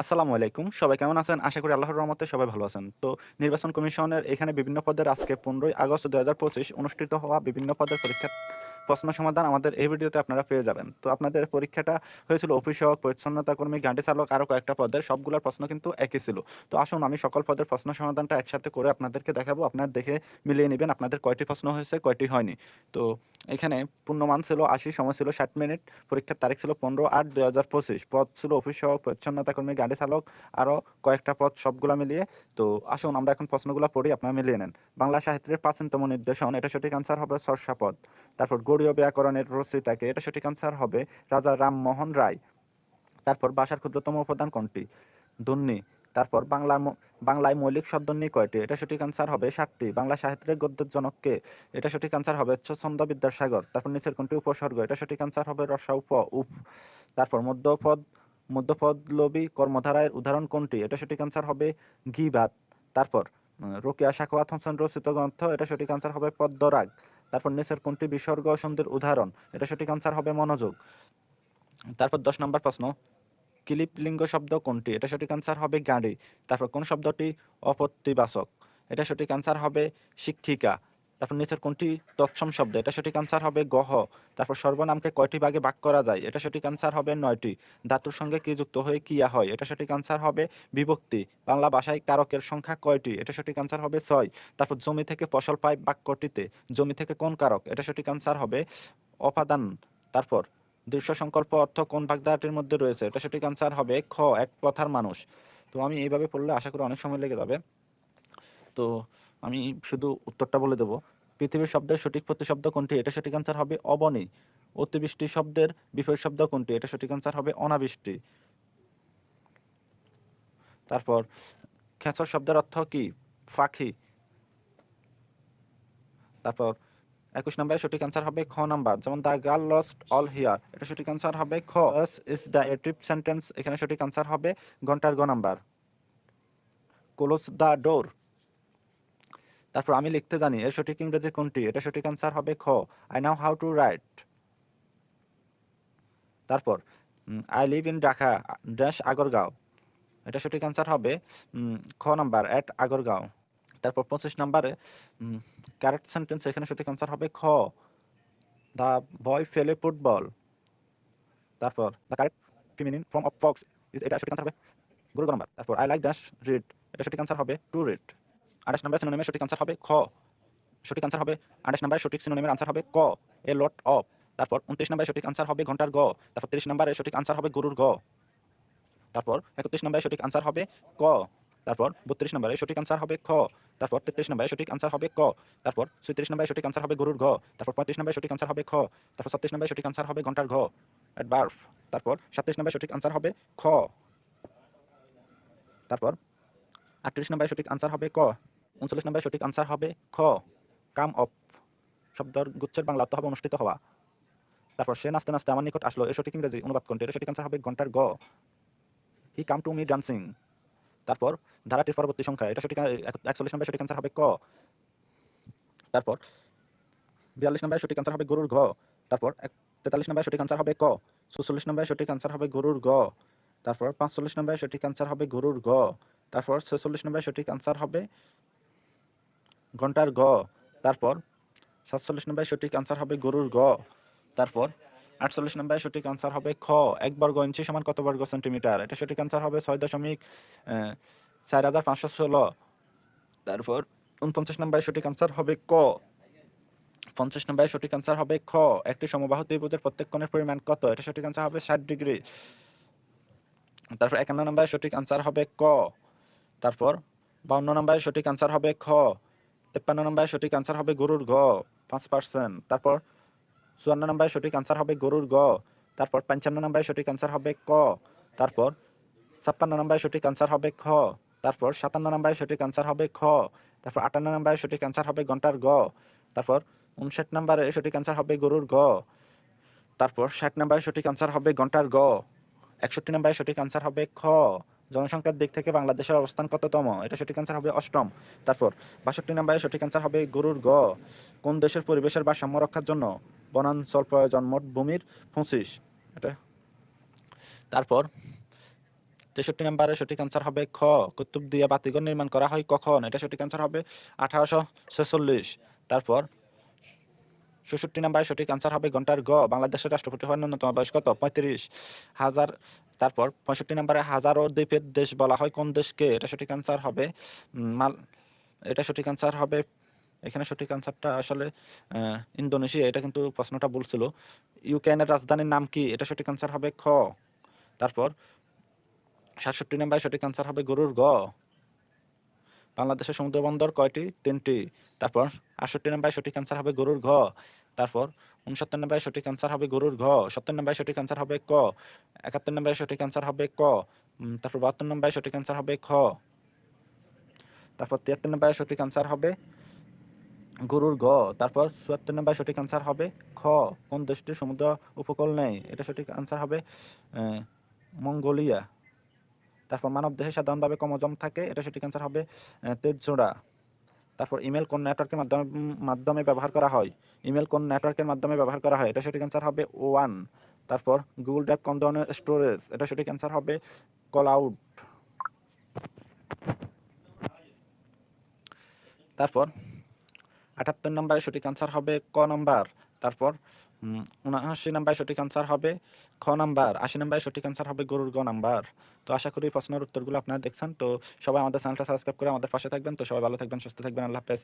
আসসালামু আলাইকুম। সবাই কেমন আছেন? আশা করি আল্লাহর রহমতে সবাই ভালো আছেন। তো নির্বাচন কমিশনের এখানে বিভিন্ন পদের আজকে পনেরোই আগস্ট দু হাজার পঁচিশ অনুষ্ঠিত হওয়া বিভিন্ন পদের পরীক্ষা প্রশ্ন সমাধান আমাদের এই ভিডিওতে আপনারা পেয়ে যাবেন। তো আপনাদের পরীক্ষাটা হয়েছিল সহক, পরিচ্ছন্নতা কর্মী গাড়ি চালক আরও কয়েকটা পদের। সবগুলোর প্রশ্ন কিন্তু একই ছিল। তো আসুন আমি সকল পদের প্রশ্ন সমাধানটা একসাথে করে আপনাদেরকে দেখাবো। আপনার দেখে মিলিয়ে নেবেন আপনাদের কয়টি প্রশ্ন হয়েছে, কয়টি হয়নি। তো এখানে পূর্ণমান ছিল আশি, সময় ছিল ষাট মিনিট, পরীক্ষার তারিখ ছিল পনেরো আট দুই হাজার পঁচিশ। পদ ছিল অফিস সহক, পরিচ্ছন্নতা কর্মী গাড়ি চালক আরও কয়েকটা পদ সবগুলো মিলিয়ে। তো আসুন আমরা এখন প্রশ্নগুলো পড়ি, আপনারা মিলিয়ে নেন। বাংলা সাহিত্যের প্রাচীনতম নির্দেশন, এটা সঠিক আনসার হবে সর্ষাপদ তারপর গৌড়ীয় ব্যাকরণের রচিতাকে এটা সঠিক আনসার হবে রাজা রামমোহন রায়। তারপর ভাষার ক্ষুদ্রতম উপাদান কোনটি? ধ্বনি তারপর বাংলার বাংলায় মৌলিক শব্দনী কয়টি? এটা সঠিক আনসার হবে ষাটটি বাংলা সাহিত্যের গদ্যের জনককে এটা সঠিক আনসার হবে ছন্দ বিদ্যাসাগর। তারপর নিচের কোনটি? উপসর্গ। এটা সঠিক আনসার হবে রসা উপ উপ তারপর মধ্যপদ মধ্যপদ মধ্যপদলবী কর্মধারায়ের উদাহরণ কোনটি? এটা সঠিক আনসার হবে গিবাত তারপর উম, রোকেয়া শাকওয়াত হোসেন রচিত গ্রন্থ। এটা সঠিক আনসার হবে পদ্মরাগ। তারপর নিচের কোনটি বিসর্গ সন্ধির উদাহরণ? এটা সঠিক আনসার হবে মনোযোগ। তারপর দশ নম্বর প্রশ্ন, কিলিপ লিঙ্গ শব্দ কোনটি? এটা সঠিক আনসার হবে গাড়ি। তারপর কোন শব্দটি? অপত্তিবাচক এটা সঠিক আনসার হবে শিক্ষিকা। তারপর নিচের কোনটি তৎসম শব্দ? এটা সঠিক আনসার হবে গহ তারপর সর্বনামকে কয়টি ভাগে ভাগ করা যায়? এটা সঠিক আনসার হবে নয়টি। ধাতুর সঙ্গে কি যুক্ত হয়ে কিয়া হয়? এটা সঠিক আনসার হবে বিভক্তি। বাংলা ভাষায় কারকের সংখ্যা কয়টি? এটা সঠিক আনসার হবে ছয়। তারপর জমি থেকে ফসল পায় বাক্যটিতে। জমি থেকে কোন কারক? এটা সঠিক আনসার হবে অপাদান। তারপর দৃশ্য সংকল্প অর্থ কোন বাগদাটির মধ্যে রয়েছে? এটা সঠিক আনসার হবে খ, এক কথার মানুষ। তো আমি এইভাবে পড়লে আশা করি অনেক সময় লেগে যাবে। তো আমি শুধু উত্তরটা বলে দেবো। পৃথিবীর শব্দের সঠিক প্রতিশব্দ কোনটি? এটা সঠিক আনসার হবে অবনী। অতিবৃষ্টি শব্দের বিপরীত শব্দ কোনটি? এটা সঠিক আনসার হবে অনাবৃষ্টি। তারপর, খেঁচর শব্দের অর্থ কি? পাখি তারপর, একুশ নম্বরে সঠিক আনসার হবে খ নাম্বার, যেমন the girl lost all here. এটা সঠিক আনসার হবে খ। ইজ দ্য এটিভ সেন্টেন্স এখানে সঠিক আনসার হবে ঘণ্টার গ নাম্বার। ক্লোজ দ্য ডোর তারপর আমি লিখতে জানি, এর সঠিক ইংরেজি কোনটি? এটা সঠিক আনসার হবে খ। I know how to write তারপর I live in Dhaka dash Agargaon এটা সঠিক আনসার হবে খ নাম্বার অ্যাট আগরগাঁও তারপর পঁচিশ নাম্বারে কারেক্ট সেন্টেন্স এখানে সঠিক আনসার হবে খ। দ্য বয় ফেলে ফুটবল তারপর the correct feminine form of fox is এটা সঠিক আনসার হবে গুরু নাম্বার। তারপর আই লাইক ড্যাশ রিড এটা সঠিক আনসার হবে টু রিড আঠাশ নাম্বার সিনোনিমের সঠিক আনসার হবে খ সঠিক আনসার হবে আঠাশ নাম্বারের সঠিক সিনোনিমের আনসার হবে ক এ লট অফ তারপর উনত্রিশ নাম্বারের সঠিক আনসার হবে ঘণ্টার গ তারপর তিরিশ নাম্বারের সঠিক আনসার হবে গরুর গ তারপর একত্রিশ নম্বরে সঠিক আনসার হবে ক তারপর বত্রিশ নম্বরে সঠিক আনসার হবে খ তারপর তেত্রিশ নম্বরে সঠিক আনসার হবে ক তারপর ছত্রিশ নম্বরে সঠিক আনসার হবে গরুর ঘ তারপর পঁয়ত্রিশ নম্বরে সঠিক আনসার হবে খ তারপর ছত্রিশ নম্বরে সঠিক আনসার হবে ঘণ্টার ঘ অ্যাডভার্ভ তারপর সাতত্রিশ নম্বরে সঠিক আনসার হবে খ তারপর আটত্রিশ নম্বরে সঠিক আনসার হবে ক উনচল্লিশ নম্বরে সঠিক আনসার হবে খ, কাম অফ শব্দর গুচ্ছের বাংলা অর্থ হবে অনুষ্ঠিত হওয়া। তারপর সে নাচতে নাচতে আমার নিকট আসলো, এর সঠিক ইংরেজি অনুবাদ কোনটি এর সঠিক আনসার হবে ঘণ্টার গ। He come to me dancing তারপর ধারাটির পরবর্তী সংখ্যা, এটা সঠিক, একচল্লিশ নম্বরে সঠিক আনসার হবে ক। তারপর বিয়াল্লিশ নম্বরে সঠিক আনসার হবে গরুর ঘ। তারপর এক, তেতাল্লিশ নম্বরে সঠিক আনসার হবে ক। চুচল্লিশ নম্বরে সঠিক আনসার হবে গরুর গ তারপর পাঁচচল্লিশ নম্বরে সঠিক আনসার হবে গরুর গ তারপর ছেচল্লিশ নম্বরে সঠিক আনসার হবে ঘণ্টার গ। তারপর সাতচল্লিশ নম্বরে সঠিক আনসার হবে গরুর গ। তারপর আটচল্লিশ নম্বরে সঠিক আনসার হবে খ। এক বর্গ ইঞ্চি সমান কত বর্গ সেন্টিমিটার? এটা সঠিক আনসার হবে ছয় দশমিক চার হাজার পাঁচশো ষোলো। তারপর উনপঞ্চাশ নম্বরে সঠিক আনসার হবে ক। পঞ্চাশ নম্বরে সঠিক আনসার হবে খ। একটি সমবাহু ত্রিভুজের প্রত্যেক কোণের পরিমাণ কত? এটা সঠিক আনসার হবে ষাট ডিগ্রি। তারপর একান্ন নম্বরে সঠিক আনসার হবে ক। তারপর বাউন্ন নম্বরে সঠিক আনসার হবে খ। তেপ্পান্ন নম্বরে সঠিক আনসার হবে গরুর গ, পাঁচ পার্সেন্ট তারপর চুয়ান্ন নম্বরে সঠিক আনসার হবে গরুর গ, তারপর পঞ্চান্ন নম্বরে সঠিক আনসার হবে ক, তারপর ছাপ্পান্ন নম্বরে সঠিক আনসার হবে খ, তারপর সাতান্ন নম্বরে সঠিক আনসার হবে খ, তারপর আটান্ন নম্বরে সঠিক আনসার হবে ঘণ্টার গ, তারপর উনষাট নম্বরে সঠিক আনসার হবে গরুর গ, তারপর ষাট নম্বরে সঠিক আনসার হবে ঘণ্টার গ, একষট্টি নম্বরে সঠিক আনসার হবে খ জনসংখ্যার দিক থেকে বাংলাদেশের অবস্থান কততম? এটা সঠিক আনসার হবে অষ্টম। তারপর, বাষট্টি নম্বরে সঠিক আনসার হবে গরুর গ। কোন দেশের পরিবেশের ভারসাম্য রক্ষার জন্য বনাঞ্চল প্রয়োজন মোট ভূমির পঁচিশ? এটা। তারপর, তেষট্টি নম্বরে সঠিক অ্যান্সার হবে খ। কুতুব দিয়ে বাতিঘর নির্মাণ করা হয় কখন? এটা সঠিক অ্যান্সার হবে আঠারোশো ছেচল্লিশ। তারপর ষষট্টি নম্বরে সঠিক অ্যান্সার হবে ঘণ্টার গ। বাংলাদেশের রাষ্ট্রপতি হওয়ার ন্যূনতম বয়স কত? পঁয়ত্রিশ। হাজার তারপর পঁয়ষট্টি নম্বরে হাজারো দ্বীপের দেশ বলা হয়। কোন দেশকে? এটা সঠিক অ্যান্সার হবে মাল, এটা সঠিক অ্যান্সার হবে, এখানে সঠিক অ্যান্সারটা আসলে ইন্দোনেশিয়া। এটা কিন্তু প্রশ্নটা বলছিল ইউক্রেনের রাজধানীর নাম কি? এটা সঠিক অ্যান্সার হবে খ। তারপর সাতষট্টি নম্বরে সঠিক অ্যান্সার হবে গরুর গ। বাংলাদেশের সমুদ্রবন্দর কয়টি? তিনটি। তারপর আটষট্টি নম্বরে সঠিক অ্যান্সার হবে গরুর ঘ। তারপর উনসত্তর নম্বরে সঠিক অ্যান্সার হবে গরুর ঘ, সত্তর নম্বরে সঠিক অ্যান্সার হবে ক, একাত্তর নম্বরে সঠিক অ্যান্সার হবে ক তারপর বাহাত্তর নম্বরে সঠিক অ্যান্সার হবে খ। তারপর তিয়াত্তর নম্বরে সঠিক অ্যান্সার হবে গরুর গ তারপর চুয়াত্তর নম্বরে সঠিক আনসার হবে খ। কোন দেশটির সমুদ্র উপকূল নেই? এটা সঠিক অ্যান্সার হবে মঙ্গোলিয়া। তারপর মানব দেহে সাধারণভাবে কমজম থাকে, এটা সঠিক অ্যান্সার হবে তেজজোড়া তারপর ইমেল কোন নেটওয়ার্কের মাধ্যমে মাধ্যমে ব্যবহার করা হয়? ইমেল কোন নেটওয়ার্কের মাধ্যমে ব্যবহার করা হয়? এটা সঠিক অ্যান্সার হবে ওয়ান তারপর গুগল ড্রাইভ কোন ধরনের স্টোরেজ এটা সঠিক অ্যান্সার হবে কলআউট তারপর আটাত্তর নম্বরে সঠিক অ্যান্সার হবে ক নম্বর। তারপর উনআশি নম্বরে সঠিক আনসার হবে খ নাম্বার, আশি নম্বরে সঠিক আনসার হবে গরুর গ নাম্বার। তো আশা করি প্রশ্নের উত্তরগুলো আপনারা দেখছেন। তো সবাই আমাদের চ্যানেলটা সাবস্ক্রাইব করে আমাদের পাশে থাকবেন। তো সবাই ভালো থাকবেন, সুস্থ থাকবেন। আল্লাহ হাফেজ।